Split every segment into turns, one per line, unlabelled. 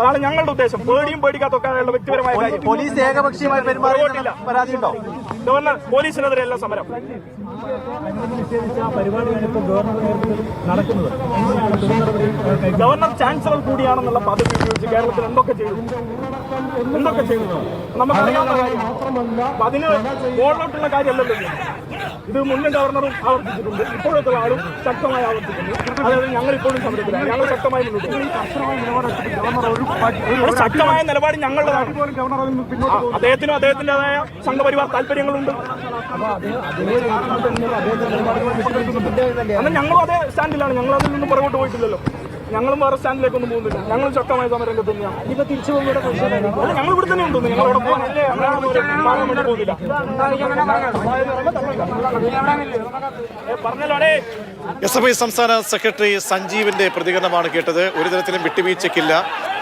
അതാണ് ഞങ്ങളുടെ ഉദ്ദേശം. പേടിയും പേടിക്കാത്തൊക്കെയുള്ള വ്യക്തിപരമായ കാര്യം.
പോലീസ് ഏകപക്ഷീയമായി പെരുമാറിയിട്ടില്ല
പരാതി
പരാതിയുണ്ടോ?
ഗവർണർ പോലീസിനെതിരെ അല്ല സമരം. ഗവർണർ ചാൻസലർ കൂടിയാണെന്നുള്ള പദവി ഉപയോഗിച്ച് കേരളത്തിൽ എന്തൊക്കെ ചെയ്തു? എന്തൊക്കെ ചെയ്തു? നമുക്കറിയാവുന്ന കാര്യം. അതിന് മുകളിലോട്ടുള്ള കാര്യമല്ലല്ലോ ഇത്. മുന്നിൽ ഗവർണറും ആവർത്തിച്ചിട്ടുണ്ട്. ഇപ്പോഴത്തെ ആളും ശക്തമായി ആവർത്തിക്കുന്നു. അതായത് ഞങ്ങൾ ഇപ്പോഴും സമരത്തിലാണ്. ഞങ്ങൾ ശക്തമായി മുന്നോട്ട് ശക്തമായ നിലപാട് ഞങ്ങളുടേതാണ്. ഗവർണർ അദ്ദേഹത്തിനും അദ്ദേഹത്തിന്റെതായ സംഘപരിവാർ താല്പര്യങ്ങളുണ്ട്. അന്ന് ഞങ്ങളും അതേ സ്റ്റാൻഡിലാണ്. ഞങ്ങൾ അതിൽ നിന്ന് പുറകോട്ട് പോയിട്ടില്ലല്ലോ. ഞങ്ങളും വേറെ സ്റ്റാൻഡിലേക്ക് ഒന്നും പോകുന്നില്ല. ഞങ്ങൾ ശക്തമായ സമരംഗത്ത് തന്നെയാണ് ഇപ്പൊ തിരിച്ചു പോകുമ്പോൾ ഞങ്ങൾ ഇവിടെ തന്നെ ഉണ്ടോ. ഞങ്ങൾ അവിടെ പോകാനല്ലേ പോകുന്നില്ല പറഞ്ഞല്ലോടേ
എസ് എഫ് ഐ സംസ്ഥാന സെക്രട്ടറി സഞ്ജീവിന്റെ പ്രതികരണമാണ് കേട്ടത്. ഒരു തരത്തിലും വിട്ടുവീഴ്ചയ്ക്കില്ല.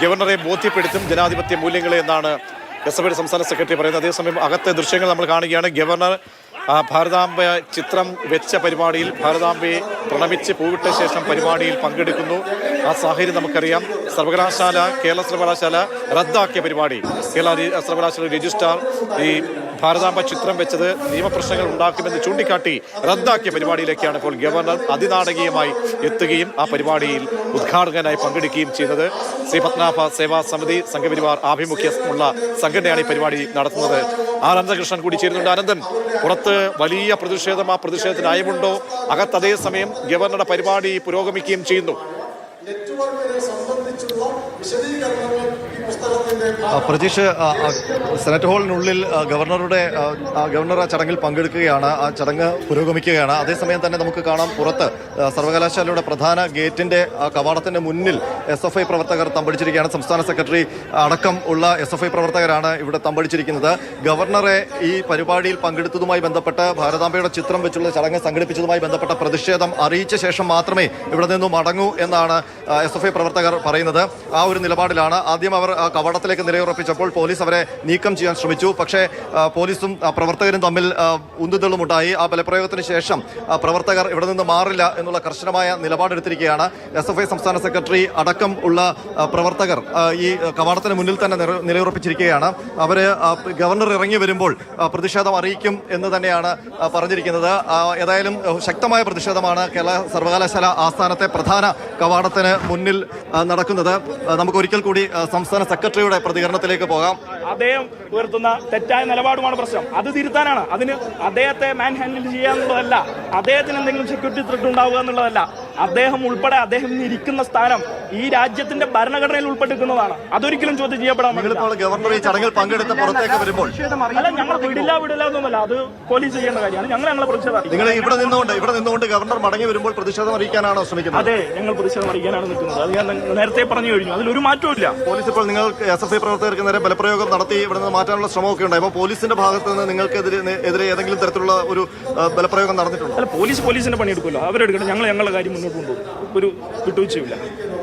ഗവർണറെ ബോധ്യപ്പെടുത്തും ജനാധിപത്യ മൂല്യങ്ങളെ എന്നാണ് എസ് എഫ് ഐ സംസ്ഥാന സെക്രട്ടറി പറയുന്നത്. അതേസമയം അകത്തെ ദൃശ്യങ്ങൾ നമ്മൾ കാണുകയാണ്. ഗവർണർ ആ, ഭാരതാംബ ചിത്രം വെച്ച പരിപാടിയിൽ ഭാരതാംബയെ പ്രണമിച്ച് പൂവിട്ട ശേഷം പരിപാടിയിൽ പങ്കെടുക്കുന്നു. ആ സാഹചര്യം നമുക്കറിയാം. സർവകലാശാല കേരള സർവകലാശാല റദ്ദാക്കിയ പരിപാടി. കേരള സർവകലാശാല രജിസ്ട്രാർ ഈ ഭാരതാംബ ചിത്രം വെച്ചത് നിയമപ്രശ്നങ്ങൾ ഉണ്ടാക്കുമെന്ന് ചൂണ്ടിക്കാട്ടി റദ്ദാക്കിയ പരിപാടിയിലേക്കാണ് ഇപ്പോൾ ഗവർണർ അതിനാടകീയമായി എത്തുകയും ആ പരിപാടിയിൽ ഉദ്ഘാടകനായി പങ്കെടുക്കുകയും ചെയ്തത്. ശ്രീ പത്മനാഭ സേവാ സമിതി സംഘപരിവാർ ആഭിമുഖ്യമുള്ള സംഘടനയാണ് ഈ പരിപാടി നടത്തുന്നത്. ആർ അനന്തകൃഷ്ണൻ കൂടി ചേരുന്നുണ്ട്. അനന്തൻ പുറത്ത് വലിയ പ്രതിഷേധം ആ പ്രതിഷേധത്തിന് അയവുണ്ടോ അകത്ത് അതേസമയം ഗവർണറുടെ പരിപാടി പുരോഗമിക്കുകയും ചെയ്യുന്നു.
ആ, സെനറ്റ് ഹാളിനുള്ളിൽ ഗവർണറുടെ ഗവർണർ ആ ചടങ്ങിൽ പങ്കെടുക്കുകയാണ് ആ ചടങ്ങ് പുരോഗമിക്കുകയാണ്. അതേസമയം തന്നെ നമുക്ക് കാണാം പുറത്ത് സർവകലാശാലയുടെ പ്രധാന ഗേറ്റിന്റെ കവാടത്തിന്റെ മുന്നിൽ എസ് എഫ് ഐ പ്രവർത്തകർ തമ്പടിച്ചിരിക്കുകയാണ്. സംസ്ഥാന സെക്രട്ടറി അടക്കം ഉള്ള എസ് എഫ് ഐ പ്രവർത്തകരാണ് ഇവിടെ തമ്പടിച്ചിരിക്കുന്നത്. ഗവർണറെ ഈ പരിപാടിയിൽ പങ്കെടുത്തതുമായി ബന്ധപ്പെട്ട് ഭാരതാംബയുടെ ചിത്രം വെച്ചുള്ള ചടങ്ങ് സംഘടിപ്പിച്ചതുമായി ബന്ധപ്പെട്ട പ്രതിഷേധം അറിയിച്ച ശേഷം മാത്രമേ ഇവിടെ നിന്നും മടങ്ങൂ എന്നാണ് എസ് എഫ് ഐ പ്രവർത്തകർ പറയുന്നത്. ആ ഒരു നിലപാടിലാണ് ആദ്യം അവർ കവാടത്തിലേക്ക് നിലയുറപ്പിച്ചപ്പോൾ പോലീസ് അവരെ നീക്കം ചെയ്യാൻ ശ്രമിച്ചു. പക്ഷേ പോലീസും പ്രവർത്തകരും തമ്മിൽ ഉന്തുതള്ളുമുണ്ടായി ആ ബലപ്രയോഗത്തിന് ശേഷം പ്രവർത്തകർ ഇവിടെ നിന്ന് മാറില്ല എന്നുള്ള കർശനമായ നിലപാടെടുത്തിരിക്കുകയാണ് എസ് എഫ് ഐ സംസ്ഥാന സെക്രട്ടറി അടക്കം ഉള്ള പ്രവർത്തകർ. ഈ കവാടത്തിന് മുന്നിൽ തന്നെ നിലയുറപ്പിച്ചിരിക്കുകയാണ്. അവർ ഗവർണർ ഇറങ്ങി വരുമ്പോൾ പ്രതിഷേധം അറിയിക്കും എന്ന് തന്നെയാണ് പറഞ്ഞിരിക്കുന്നത്. ഏതായാലും ശക്തമായ പ്രതിഷേധമാണ് കേരള സർവകലാശാല ആസ്ഥാനത്തെ പ്രധാന കവാടത്തിന് മുന്നിൽ നടക്കുന്നത്. നമുക്ക് ഒരിക്കൽ കൂടി സംസ്ഥാന സെക്രട്ടറിയുടെ പ്രതികരണത്തിലേക്ക് പോകാം.
അദ്ദേഹം ഉയർത്തുന്ന തെറ്റായ നിലപാടുമാണ് പ്രശ്നം. അത് തിരുത്താനാണ്. അതിന് അദ്ദേഹത്തെ മാൻ ഹാൻഡിൽ ചെയ്യാന്നുള്ളതല്ല. അദ്ദേഹത്തിന് എന്തെങ്കിലും സെക്യൂരിറ്റി ത്രെട്ട് ഉണ്ടാവുക എന്നുള്ളതല്ല. അദ്ദേഹം ഉൾപ്പെടെ അദ്ദേഹം ഇന്ന് ഇരിക്കുന്ന സ്ഥാനം ഈ രാജ്യത്തിന്റെ ഭരണഘടനയിൽ ഉൾപ്പെട്ടിരിക്കുന്നതാണ്. അതൊരിക്കലും ചോദ്യം ചെയ്യപ്പെടാൻ
ഗവർണർ ഈ ചടങ്ങിൽ പങ്കെടുത്ത് പുറത്തേക്ക് വരുമ്പോൾ
അല്ല ഞങ്ങൾ വിടില്ല വിടില്ല എന്നൊന്നുമല്ല. അത് പോലീസ് ചെയ്യേണ്ട കാര്യമാണ്. ഞങ്ങൾ ഞങ്ങളെ പ്രതിഷേധം
നിങ്ങൾ ഇവിടെ നിന്നുകൊണ്ട് ഇവിടെ നിന്നുകൊണ്ട് ഗവർണർ മടങ്ങി വരുമ്പോൾ പ്രതിഷേധം അറിയിക്കാനാണോ ശ്രമിക്കുന്നത്?
അതെ ഞങ്ങൾ പ്രതിഷേധം അറിയിക്കാനാണ് നിൽക്കുന്നത്. അത് ഞാൻ നേരത്തെ പറഞ്ഞു കഴിഞ്ഞു. അതിലൊരു മാറ്റവും ഇല്ല.
പോലീസ് ഇപ്പോൾ നിങ്ങൾ എസ് എഫ് ഐ പ്രവർത്തകർക്ക് നേരെ ബലപ്രയോഗം നടത്തി ഇവിടെ നിന്ന് മാറ്റാനുള്ള ശ്രമമൊക്കെ ഉണ്ടായി. അപ്പോൾ പോലീസിന്റെ ഭാഗത്ത് നിന്ന് നിങ്ങൾക്കെതിരെ എതിരെ ഏതെങ്കിലും തരത്തിലുള്ള ഒരു ബലപ്രയോഗം നടന്നിട്ടുണ്ടോ?
അല്ല പോലീസ് പോലീസിന്റെ പണിയെടുക്കുമല്ലോ അവരെടുക്കണം ഞങ്ങൾ ഞങ്ങളുടെ കാര്യം മുന്നോട്ട് കൊണ്ടുപോകും ഒരു വിട്ടുവീഴ്ചയില്ല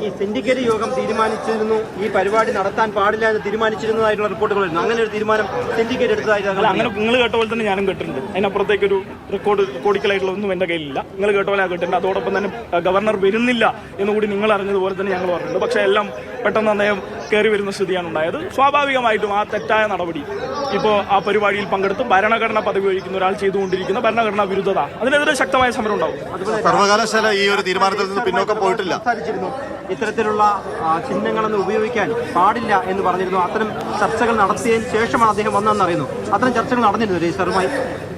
ഈ സിൻഡിക്കേറ്റ് യോഗം തീരുമാനിച്ചിരുന്നു. ഈ പരിപാടി നടത്താൻ പാടില്ല എന്ന് തീരുമാനിച്ചിരുന്നതായിട്ടുള്ള റിപ്പോർട്ടുകൾ വരുന്നു അങ്ങനെ ഒരു തീരുമാനം സിൻഡിക്കേറ്റ് എടുത്തതായിട്ട്
അങ്ങനെ നിങ്ങൾ കേട്ട പോലെ തന്നെ ഞാനും കേട്ടിട്ടുണ്ട്. അതിനപ്പുറത്തേക്ക് ഒരു റെക്കോർഡ് റെക്കോർഡിക്കലായിട്ടുള്ള ഒന്നും എന്റെ കയ്യിലില്ല. നിങ്ങൾ കേട്ട പോലെ കേട്ടിട്ടുണ്ട്. അതോടൊപ്പം തന്നെ ഗവർണർ വരുന്നില്ല എന്നുകൂടി നിങ്ങൾ അറിഞ്ഞതുപോലെ തന്നെ ഞങ്ങൾ പറഞ്ഞിട്ടുണ്ട്. പക്ഷേ എല്ലാം പെട്ടെന്ന് അദ്ദേഹം കയറി വരുന്ന സ്ഥിതിയാണ് ഉണ്ടായത്. സ്വാഭാവികമായിട്ടും ആ തെറ്റായ നടപടി ഇപ്പോൾ ആ പരിപാടിയിൽ പങ്കെടുത്ത് ഭരണഘടന പദവി വഹിക്കുന്ന ഒരാൾ ചെയ്തുകൊണ്ടിരിക്കുന്ന ഭരണഘടനാ വിരുദ്ധത. അതിനെതിരെ ശക്തമായ സമരം ഉണ്ടാവും.
സർവകലാശാല ഈ ഒരു തീരുമാനത്തിൽ നിന്ന് പിന്നോക്കം പോയിട്ടില്ല.
ഇത്തരത്തിലുള്ള ചിഹ്നങ്ങളൊന്നും ഉപയോഗിക്കാൻ പാടില്ല എന്ന് പറഞ്ഞിരുന്നു. അത്തരം ചർച്ചകൾ നടത്തിയതിന് ശേഷമാണ് അദ്ദേഹം വന്നതെന്ന് അറിയുന്നു. അത്തരം ചർച്ചകൾ നടന്നിരുന്നു രജിസ്റ്ററുമായി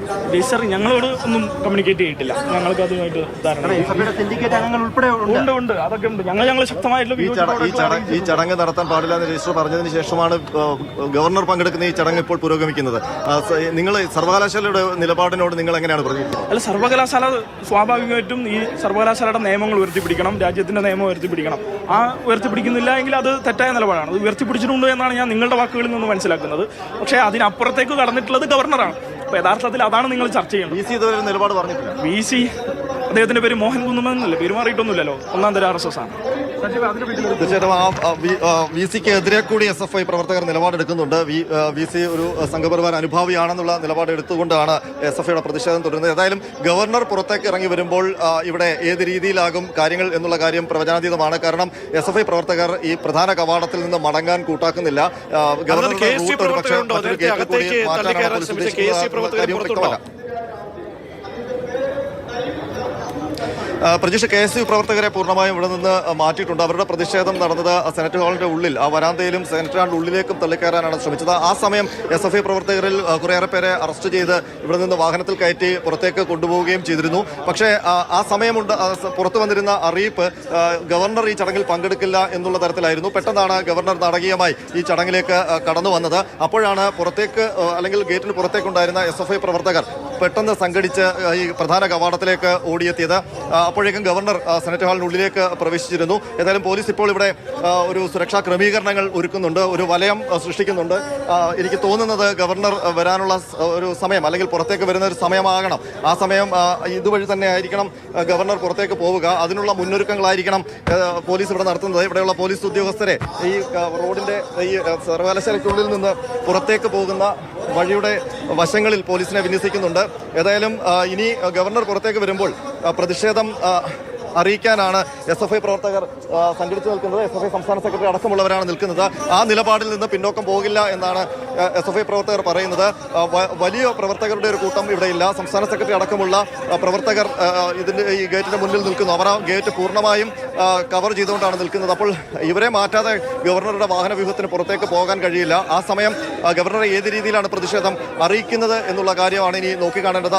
രജിസ്റ്റർ ഞങ്ങളോട് ഒന്നും കമ്മ്യൂണിക്കേറ്റ് ചെയ്തിട്ടില്ല. ഞങ്ങൾക്ക് അതുമായിട്ട് ധാരണ
ഉണ്ട്.
ഉണ്ട് അതൊക്കെ ഉണ്ട്. ഞങ്ങൾ ഞങ്ങൾ ശക്തമായിട്ടുള്ള
ഈ ചട- ഈ ചടങ്ങ് നടത്താൻ പാടില്ല എന്ന് രജിസ്റ്റർ പറഞ്ഞതിന് ശേഷമാണ് ഗവർണർ പങ്കെടുക്കുന്ന ഈ ചടങ്ങ് ഇപ്പോൾ പുരോഗമിക്കുന്നത്. നിങ്ങൾ സർവകലാശാലയുടെ നിലപാടിനോട് നിങ്ങൾ എങ്ങനെയാണ് പ്രതികരിക്കുന്നത്?
അല്ല സർവകലാശാല സ്വാഭാവികമായിട്ടും ഈ സർവകലാശാലയുടെ നിയമങ്ങൾ ഉയർത്തിപ്പിടിക്കണം രാജ്യത്തിന്റെ നിയമം ഉയർത്തിപ്പിടിക്കണം. ആ ഉയർത്തിപ്പിടിക്കുന്നില്ല എങ്കിൽ അത് തെറ്റായ നിലപാടാണ്. അത് ഉയർത്തിപ്പിടിച്ചിട്ടുണ്ട് എന്നാണ് ഞാൻ നിങ്ങളുടെ വാക്കുകളിൽ നിന്ന് മനസ്സിലാക്കുന്നത്. പക്ഷേ അതിനപ്പുറത്തേക്ക് കടന്നിട്ടുള്ളത് ഗവർണറാണ്. അപ്പോൾ യഥാർത്ഥത്തിൽ അതാണ് നിങ്ങൾ ചർച്ച
ചെയ്യുന്നത് നിലപാട് പറഞ്ഞിട്ടില്ല.
വി സി അദ്ദേഹത്തിന്റെ പേര് മോഹൻ കുന്നുമെന്നല്ലേ പെരുമാറിയിട്ടൊന്നുമില്ലല്ലോ. ഒന്നാം തരം ആർ എസ് എസ് ആണ്.
തീർച്ചയായിട്ടും ആ വി സിക്ക് എതിരെ കൂടി എസ് എഫ് ഐ പ്രവർത്തകർ നിലപാടെടുക്കുന്നുണ്ട്. വി വി സി ഒരു സംഘപരിവാർ അനുഭാവിയാണെന്നുള്ള നിലപാട് എടുത്തുകൊണ്ടാണ് എസ് എഫ് ഐയുടെ പ്രതിഷേധം തുടരുന്നത്. ഏതായാലും ഗവർണർ പുറത്തേക്ക് ഇറങ്ങി വരുമ്പോൾ ഇവിടെ ഏത് രീതിയിലാകും കാര്യങ്ങൾ എന്നുള്ള കാര്യം പ്രവചനാതീതമാണ്. കാരണം എസ് എഫ് ഐ പ്രവർത്തകർ ഈ പ്രധാന കവാടത്തിൽ നിന്ന് മടങ്ങാൻ കൂട്ടാക്കുന്നില്ല.
ഗവർണർ
റൂട്ട് ഒരു പക്ഷേ? മറ്റൊരു കൂടി മാറ്റാനാണ് പോലീസ് ഉദ്ദേശിക്കുന്നത് കാര്യം
പുറത്തുണ്ടോ?
വ്യക്തമല്ല. പ്രതീക്ഷ കെ എസ് യു പ്രവർത്തകരെ പൂർണമായും ഇവിടെ നിന്ന് മാറ്റിയിട്ടുണ്ട്. അവരുടെ പ്രതിഷേധം നടന്നത് സെനറ്റ് ഹാളിന്റെ ഉള്ളിൽ ആ വരാന്തയിലും സെനറ്റ് ഹാളിന്റെ ഉള്ളിലേക്കും തള്ളിക്കയറാനാണ് ശ്രമിച്ചത്. ആ സമയം എസ് എഫ് ഐ പ്രവർത്തകരിൽ കുറേയേറെ പേരെ അറസ്റ്റ് ചെയ്ത് ഇവിടെ നിന്ന് വാഹനത്തിൽ കയറ്റി പുറത്തേക്ക് കൊണ്ടുപോവുകയും ചെയ്തിരുന്നു. പക്ഷേ ആ സമയമുണ്ട് പുറത്തു വന്നിരുന്ന അറിയിപ്പ് ഗവർണർ ഈ ചടങ്ങിൽ പങ്കെടുക്കില്ല എന്നുള്ള തരത്തിലായിരുന്നു. പെട്ടെന്നാണ് ഗവർണർ നാടകീയമായി ഈ ചടങ്ങിലേക്ക് കടന്നു വന്നത്. അപ്പോഴാണ് പുറത്തേക്ക് അല്ലെങ്കിൽ ഗേറ്റിന് പുറത്തേക്കുണ്ടായിരുന്ന എസ് എഫ് ഐ പ്രവർത്തകർ പെട്ടെന്ന് സംഘടിച്ച് ഈ പ്രധാന കവാടത്തിലേക്ക് ഓടിയെത്തിയത്. അപ്പോഴേക്കും ഗവർണർ സെനറ്റ് ഹാളിനുള്ളിലേക്ക് പ്രവേശിച്ചിരുന്നു. ഏതായാലും പോലീസ് ഇപ്പോൾ ഇവിടെ ഒരു സുരക്ഷാ ക്രമീകരണങ്ങൾ ഒരുക്കുന്നുണ്ട് ഒരു വലയം സൃഷ്ടിക്കുന്നുണ്ട്. എനിക്ക് തോന്നുന്നത് ഗവർണർ വരാനുള്ള ഒരു സമയം അല്ലെങ്കിൽ പുറത്തേക്ക് വരുന്ന ഒരു സമയമാകണം. ആ സമയം ഇതുവഴി തന്നെ ആയിരിക്കണം ഗവർണർ പുറത്തേക്ക് പോവുക. അതിനുള്ള മുന്നൊരുക്കങ്ങളായിരിക്കണം പോലീസ് ഇവിടെ നടത്തുന്നത്. ഇവിടെയുള്ള പോലീസ് ഉദ്യോഗസ്ഥരെ ഈ റോഡിന്റെ ഈ സർവകലാശാലയ്ക്കുള്ളിൽ നിന്ന് പുറത്തേക്ക് പോകുന്ന വഴിയുടെ വശങ്ങളിൽ പോലീസിനെ വിന്യസിക്കുന്നുണ്ട്. ഏതായാലും ഇനി ഗവർണർ പുറത്തേക്ക് വരുമ്പോൾ പ്രതിഷേധം അറിയിക്കാനാണ് എസ് എഫ് ഐ പ്രവർത്തകർ സംഘടിച്ചു നിൽക്കുന്നത്. എസ് എഫ് ഐ സംസ്ഥാന സെക്രട്ടറി അടക്കമുള്ളവരാണ് നിൽക്കുന്നത്. ആ നിലപാടിൽ നിന്ന് പിന്നോക്കം പോകില്ല എന്നാണ് എസ് എഫ് ഐ പ്രവർത്തകർ പറയുന്നത്. വലിയ പ്രവർത്തകരുടെ ഒരു കൂട്ടം ഇവിടെയില്ല സംസ്ഥാന സെക്രട്ടറി അടക്കമുള്ള പ്രവർത്തകർ ഇതിന്റെ ഈ ഗേറ്റിന്റെ മുന്നിൽ നിൽക്കുന്നു. അവർ ആ ഗേറ്റ് പൂർണമായും കവർ ചെയ്തുകൊണ്ടാണ് നിൽക്കുന്നത്. അപ്പോൾ ഇവരെ മാറ്റാതെ ഗവർണറുടെ വാഹന വ്യൂഹത്തിന് പുറത്തേക്ക് പോകാൻ കഴിയില്ല. ആ സമയം ഗവർണറെ ഏത് രീതിയിലാണ് പ്രതിഷേധം അറിയിക്കുന്നത് എന്നുള്ള കാര്യമാണ് ഇനി നോക്കിക്കാണേണ്ടത്.